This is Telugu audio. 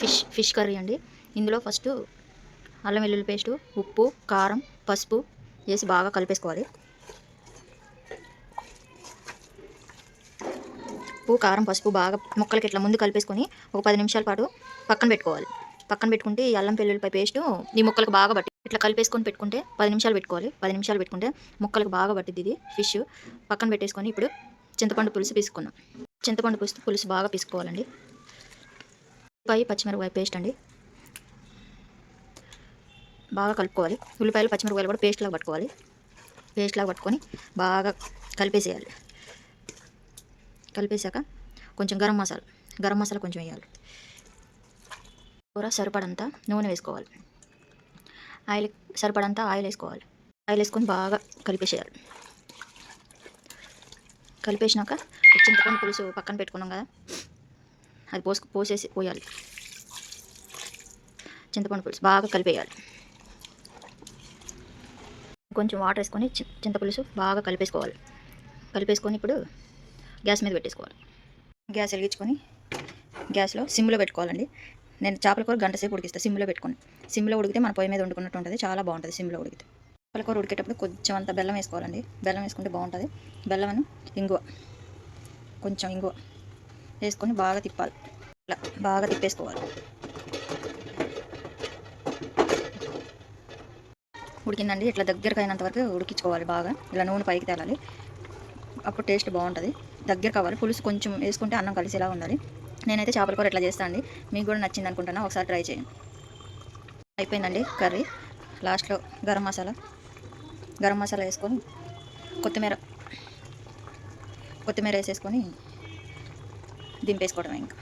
ఫిష్ ఫిష్ కర్రీ అండి. ఇందులో ఫస్ట్ అల్లం వెల్లుల్లి పేస్టు ఉప్పు కారం పసుపు వేసి బాగా కలిపేసుకోవాలి. ఉప్పు కారం పసుపు బాగా ముక్కలకి ఇట్లా ముందు కలిపేసుకొని ఒక పది నిమిషాల పాటు పక్కన పెట్టుకోవాలి. పక్కన పెట్టుకుంటే ఈ అల్లం వెల్లుల్లిపై పేస్టు ఈ ముక్కలకు బాగా పట్టి ఇట్లా కలిపేసుకొని పెట్టుకుంటే పది నిమిషాలు పెట్టుకోవాలి. పది నిమిషాలు పెట్టుకుంటే ముక్కలకు బాగా పట్టింది ఇది ఫిష్. పక్కన పెట్టేసుకొని ఇప్పుడు చింతపండు పులుసు పీసుకున్నాం చింతపండు పులుసు పులుసు బాగా పీసుకోవాలండి ఉల్లిపాయ పచ్చిమిరపకాయ పేస్ట్ అండి. బాగా కలుపుకోవాలి. ఉల్లిపాయలు పచ్చిమిరపకాయలు కూడా పేస్ట్లాగా పట్టుకోవాలి. పేస్ట్లాగా పట్టుకొని బాగా కలిపేసేయాలి. కలిపేశాక కొంచెం గరం మసాలా గరం మసాలా కొంచెం వేయాలి. కూర సరిపడంతా నూనె వేసుకోవాలి. ఆయిల్ సరిపడంతా ఆయిల్ వేసుకోవాలి. ఆయిల్ వేసుకొని బాగా కలిపేసేయాలి. కలిపేసినాక చింతపండు పులుసు పక్కన పెట్టుకున్నాం కదా. అది పోసు పోసేసి పోయాలి. చింతపండు పులుసు బాగా కలిపేయాలి. కొంచెం వాటర్ వేసుకొని చింతపులుసు బాగా కలిపేసుకోవాలి. కలిపేసుకొని ఇప్పుడు గ్యాస్ మీద పెట్టేసుకోవాలి. గ్యాస్ వెలిగించుకొని గ్యాస్లో సిమ్లో పెట్టుకోవాలండి. నేను చేపల కూర గంట సేపు ఉడికిస్తాను సిమ్లో పెట్టుకొని. సిమ్లో ఉడికితే మన పొయ్యి మీద వండుకున్నట్టు ఉంటుంది చాలా బాగుంటుంది సిమ్లో ఉడికితే. చేపల కూర ఉడికేటప్పుడు కొంచెం అంత బెల్లం వేసుకోవాలండి. బెల్లం వేసుకుంటే బాగుంటుంది. బెల్లం ఇంగువ కొంచెం ఇంగువ. వేసుకొని బాగా తిప్పాలి. ఇలా బాగా తిప్పేసుకోవాలి. ఉడికిందండి. ఇట్లా దగ్గరకు అయినంత వరకు ఉడికించుకోవాలి బాగా. ఇలా నూనె పైకి తేలాలి. అప్పుడు టేస్ట్ బాగుంటుంది. దగ్గర కావాలి పులుసు కొంచెం వేసుకుంటే అన్నం కలిసేలా ఉండాలి. నేనైతే చేపల కూర ఇట్లా చేస్తాను అండి. మీకు కూడా నచ్చింది అనుకుంటున్నా. ఒకసారి ట్రై చేయండి. అయిపోయిందండి కర్రీ. లాస్ట్లో గరం మసాలా. గరం మసాలా వేసుకొని కొత్తిమీర. కొత్తిమీర వేసేసుకొని దింపేసుకోవడం ఇంకా.